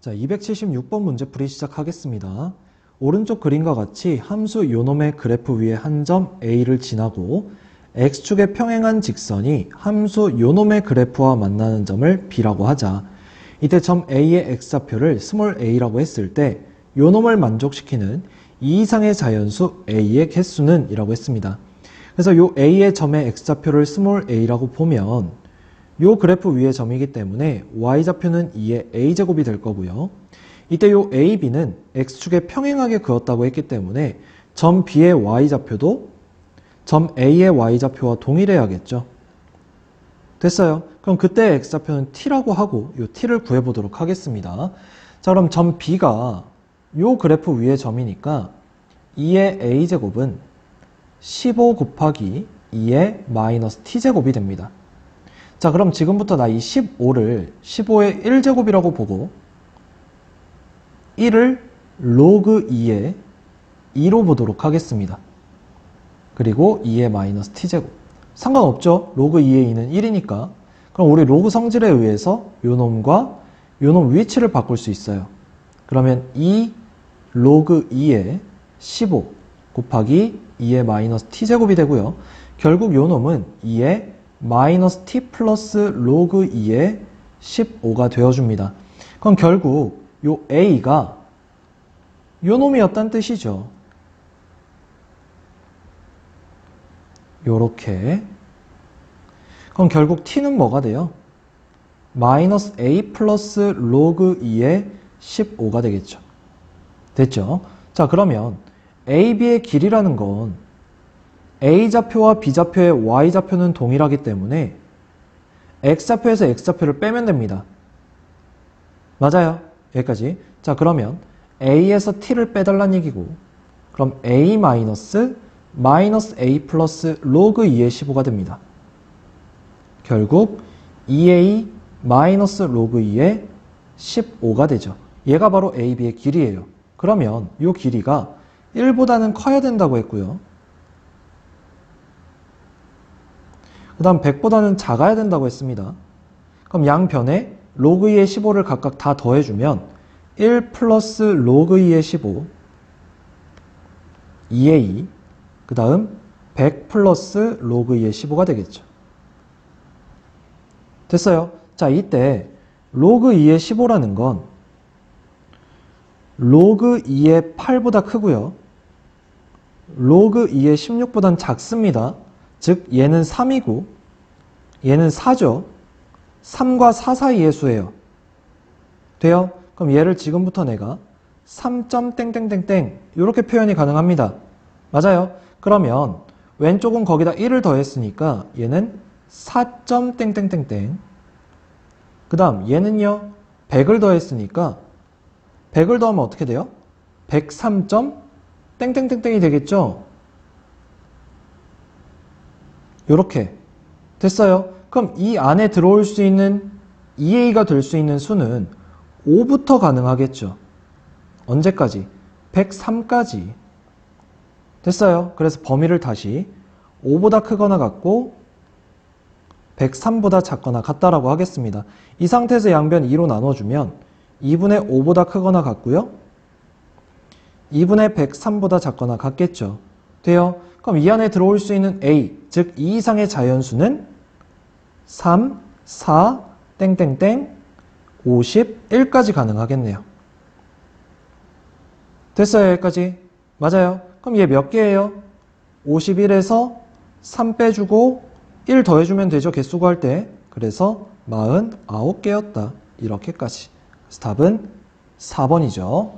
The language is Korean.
자, 276번 문제풀이 시작하겠습니다. 오른쪽 그림과 같이 함수 요놈의 그래프 위에 한 점 A를 지나고 X축에 평행한 직선이 함수 요놈의 그래프와 만나는 점을 B라고 하자. 이때 점 A의 X좌표를 스몰 a라고 했을 때 요놈을 만족시키는 이 이상의 자연수 A의 개수는 이라고 했습니다. 그래서 요 A의 점의 X좌표를 스몰 a라고 보면 요 그래프 위의 점이기 때문에 y좌표는 2의 a제곱이 될 거고요. 이때 요 AB는 x축에 평행하게 그었다고 했기 때문에 점 B의 y좌표도 점 A의 y좌표와 동일해야겠죠. 됐어요. 그럼 그때 x좌표는 t라고 하고 요 t를 구해보도록 하겠습니다. 자 그럼 점 B가 요 그래프 위의 점이니까 2의 a제곱은 15 곱하기 2의 마이너스 t제곱이 됩니다. 자, 그럼 지금부터 나 이 15를 15의 1제곱이라고 보고 1을 로그 2의 2로 보도록 하겠습니다. 그리고 2의 마이너스 t제곱. 상관없죠? 로그 2의 2는 1이니까. 그럼 우리 로그 성질에 의해서 요 놈과 요 놈 위치를 바꿀 수 있어요. 그러면 2 로그 2의 15 곱하기 2의 마이너스 t제곱이 되고요. 결국 요 놈은 2의 마이너스 t 플러스 로그 2의 15가 되어줍니다. 그럼 결국 요 a가 요 놈이었단 뜻이죠. 요렇게 그럼 결국 t는 뭐가 돼요? 마이너스 a 플러스 로그 2의 15가 되겠죠. 됐죠? 자 그러면 AB의 길이라는 건 A좌표와 B좌표의 Y좌표는 동일하기 때문에 X좌표에서 X좌표를 빼면 됩니다. 맞아요. 여기까지. 자 그러면 A에서 T를 빼달란 얘기고 그럼 A 마이너스 마이너스 A 플러스 로그 2의 15가 됩니다. 결국 2A 마이너스 로그 2의 15가 되죠. 얘가 바로 AB의 길이에요. 그러면 이 길이가 1보다는 커야 된다고 했고요. 그 다음 100보다는 작아야 된다고 했습니다. 그럼 양변에 로그 2의 15를 각각 다 더해주면 1 플러스 로그 2의 15 2의 2, 그 다음 100 플러스 로그 2의 15가 되겠죠. 됐어요. 자, 이때 로그 2의 15라는 건 로그 2의 8보다 크고요. 로그 2의 16보단 작습니다. 즉 얘는 3이고 얘는 4죠. 3과 4 사이의 수예요. 돼요? 그럼 얘를 지금부터 내가 3점 땡땡땡땡 이렇게 표현이 가능합니다. 맞아요? 그러면 왼쪽은 거기다 1을 더했으니까 얘는 4점 땡땡땡땡 그 다음 얘는요 100을 더했으니까 100을 더하면 어떻게 돼요? 103점 땡땡땡땡이 되겠죠? 요렇게 됐어요. 그럼 이 안에 들어올 수 있는 2a가 될 수 있는 수는 5부터 가능하겠죠. 언제까지? 103까지. 됐어요. 그래서 범위를 다시 5보다 크거나 같고 103보다 작거나 같다라고 하겠습니다. 이 상태에서 양변 2로 나눠주면 2분의 5보다 크거나 같고요. 2분의 103보다 작거나 같겠죠. 돼요? 그럼 이 안에 들어올 수 있는 A, 즉 2 이상의 자연수는 3, 4, 땡땡땡, 51까지 가능하겠네요. 됐어요, 여기까지? 맞아요. 그럼 얘 몇 개예요? 51에서 3 빼주고 1 더해주면 되죠, 개수 구할 때. 그래서 49개였다. 이렇게까지. 답은 4번이죠.